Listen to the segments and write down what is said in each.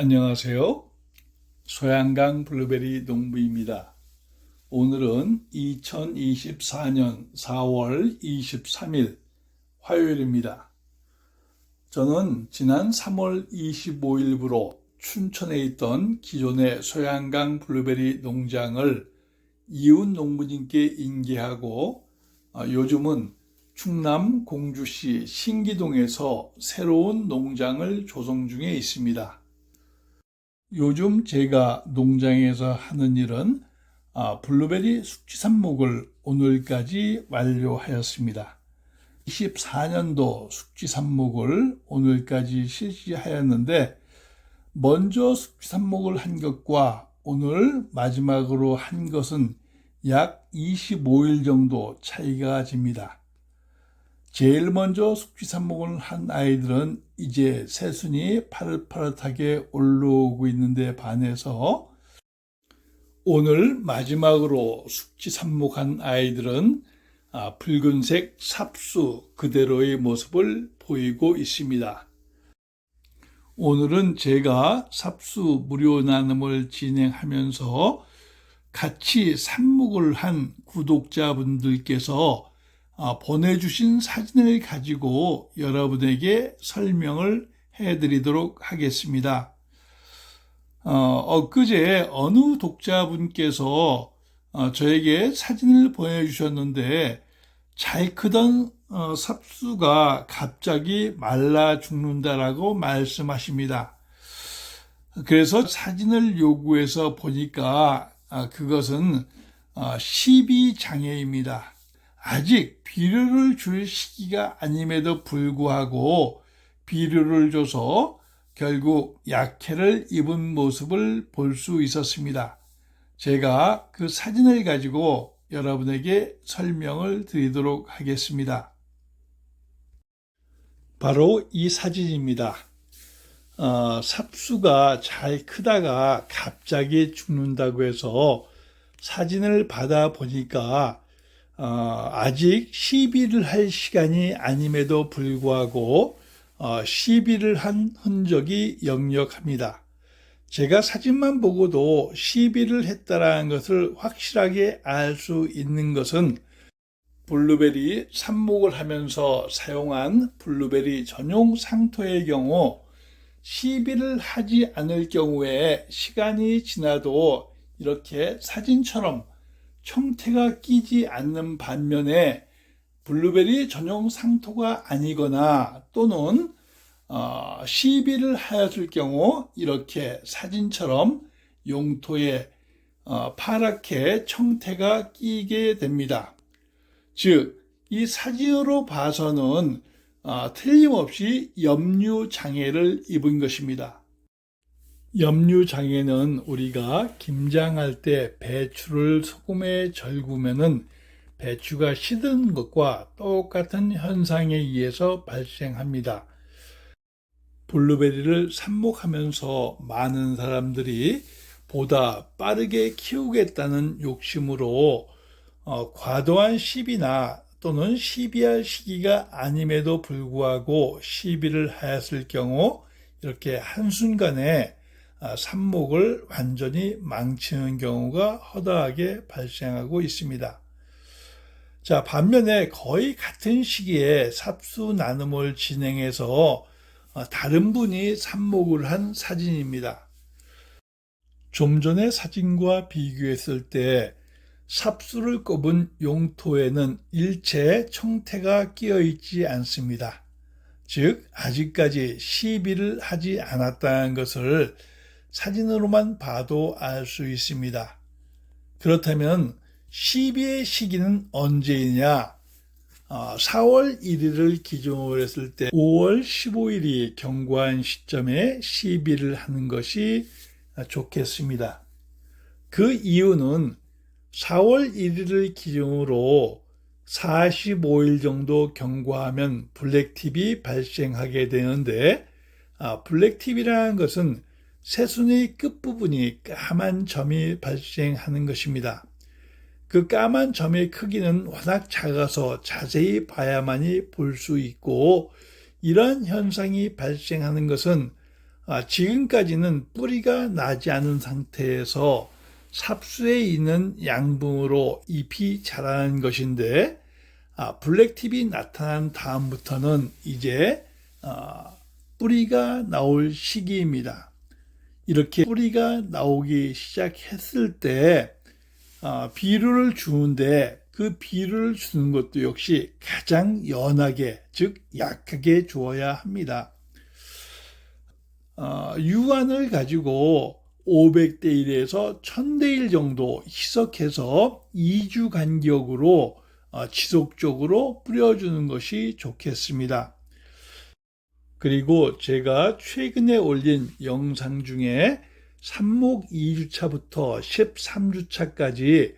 안녕하세요. 소양강 블루베리 농부입니다. 오늘은 2024년 4월 23일 화요일입니다. 저는 지난 3월 25일부로 춘천에 있던 기존의 소양강 블루베리 농장을 이웃 농부님께 인계하고 아, 요즘은 충남 공주시 신기동에서 새로운 농장을 조성 중에 있습니다. 요즘 제가 농장에서 하는 일은 아, 블루베리 숙지 삽목을 오늘까지 완료하였습니다. 24년도 숙지 삽목을 오늘까지 실시하였는데 먼저 숙지 삽목을 한 것과 오늘 마지막으로 한 것은 약 25일 정도 차이가 집니다. 제일 먼저 숙지 삽목을 한 아이들은 이제 새순이 파릇파릇하게 올라오고 있는데 반해서 오늘 마지막으로 숙지 삽목한 아이들은 아, 붉은색 삽수 그대로의 모습을 보이고 있습니다. 오늘은 제가 삽수 무료 나눔을 진행하면서 같이 삽목을 한 구독자분들께서 아, 보내주신 사진을 가지고 여러분에게 설명을 해드리도록 하겠습니다. 어, 엊그제 어느 독자분께서 어, 저에게 사진을 보내주셨는데 잘 크던 어, 삽수가 갑자기 말라 죽는다라고 말씀하십니다. 그래서 사진을 요구해서 보니까 아, 그것은 어, 12장애입니다. 아직 비료를 줄 시기가 아님에도 불구하고 비료를 줘서 결국 약해를 입은 모습을 볼 수 있었습니다. 제가 그 사진을 가지고 여러분에게 설명을 드리도록 하겠습니다. 바로 이 사진입니다. 어, 삽수가 잘 크다가 갑자기 죽는다고 해서 사진을 받아 보니까 어, 아직 시비를 할 시간이 아님에도 불구하고 어, 시비를 한 흔적이 역력합니다. 제가 사진만 보고도 시비를 했다라는 것을 확실하게 알 수 있는 것은 블루베리 삽목을 하면서 사용한 블루베리 전용 상토의 경우 시비를 하지 않을 경우에 시간이 지나도 이렇게 사진처럼 형태가 끼지 않는 반면에 블루베리 전용 상토가 아니거나 또는 어, 시비를 하였을 경우 이렇게 사진처럼 용토에 어, 파랗게 청태가 끼게 됩니다. 즉, 이 사진으로 봐서는 어, 틀림없이 염류 장애를 입은 것입니다. 염류 장애는 우리가 김장할 때 배추를 소금에 절구면은 배추가 시든 것과 똑같은 현상에 의해서 발생합니다. 블루베리를 삽목하면서 많은 사람들이 보다 빠르게 키우겠다는 욕심으로 어, 과도한 시비나 또는 시비할 시기가 아님에도 불구하고 시비를 하였을 경우 이렇게 한순간에 아, 삽목을 완전히 망치는 경우가 허다하게 발생하고 있습니다. 자, 반면에 거의 같은 시기에 삽수 나눔을 진행해서 어, 다른 분이 삽목을 한 사진입니다. 좀 전에 사진과 비교했을 때 삽수를 꼽은 용토에는 일체 청태가 끼어 있지 않습니다. 즉, 아직까지 시비를 하지 않았다는 것을 사진으로만 봐도 알 수 있습니다. 그렇다면 시비의 시기는 언제이냐? 4월 어, 1일을 기준으로 했을 때 5월 15일이 경과한 시점에 시비를 하는 것이 좋겠습니다. 그 이유는 4월 1일을 기준으로 45일 정도 경과하면 블랙팁이 발생하게 되는데 아, 블랙팁이라는 것은 새순의 끝부분이 까만 점이 발생하는 것입니다. 그 까만 점의 크기는 워낙 작아서 자세히 봐야만이 볼 수 있고 이러한 현상이 발생하는 것은 아, 지금까지는 뿌리가 나지 않은 상태에서 삽수에 있는 양분으로 잎이 자라는 것인데 아, 블랙팁이 나타난 다음부터는 이제 아, 뿌리가 나올 시기입니다. 이렇게 뿌리가 나오기 시작했을 때 아, 비료를 주는데 그 비료를 주는 것도 역시 가장 연하게 즉 약하게 주어야 합니다. 아, 유안을 가지고 500대 1에서 1000대 1 정도 희석해서 2주 간격으로 어, 지속적으로 뿌려주는 것이 좋겠습니다. 그리고 제가 최근에 올린 영상 중에 삽목 2주차부터 13주차까지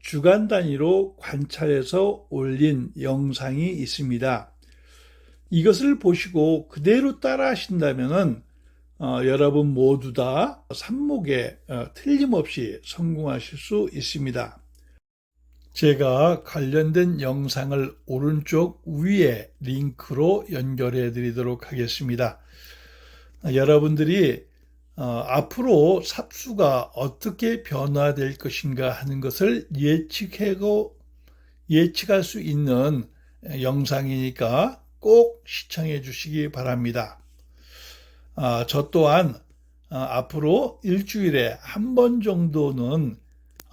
주간 단위로 관찰해서 올린 영상이 있습니다. 이것을 보시고 그대로 따라 하신다면은 어, 여러분 모두 다 삽목에 어, 틀림없이 성공하실 수 있습니다. 제가 관련된 영상을 오른쪽 위에 링크로 연결해 드리도록 하겠습니다. 여러분들이 어, 앞으로 삽수가 어떻게 변화될 것인가 하는 것을 예측하고 예측할 수 있는 영상이니까 꼭 시청해 주시기 바랍니다. 아, 저 또한 아, 앞으로 일주일에 한 번 정도는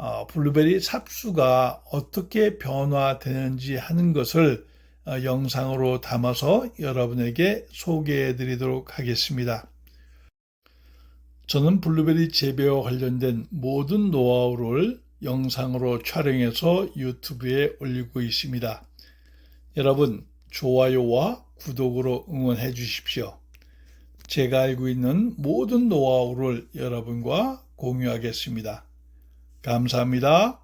어, 블루베리 삽수가 어떻게 변화되는지 하는 것을 어, 영상으로 담아서 여러분에게 소개해 드리도록 하겠습니다. 저는 블루베리 재배와 관련된 모든 노하우를 영상으로 촬영해서 유튜브에 올리고 있습니다. 여러분, 좋아요와 구독으로 응원해 주십시오. 제가 알고 있는 모든 노하우를 여러분과 공유하겠습니다. 감사합니다.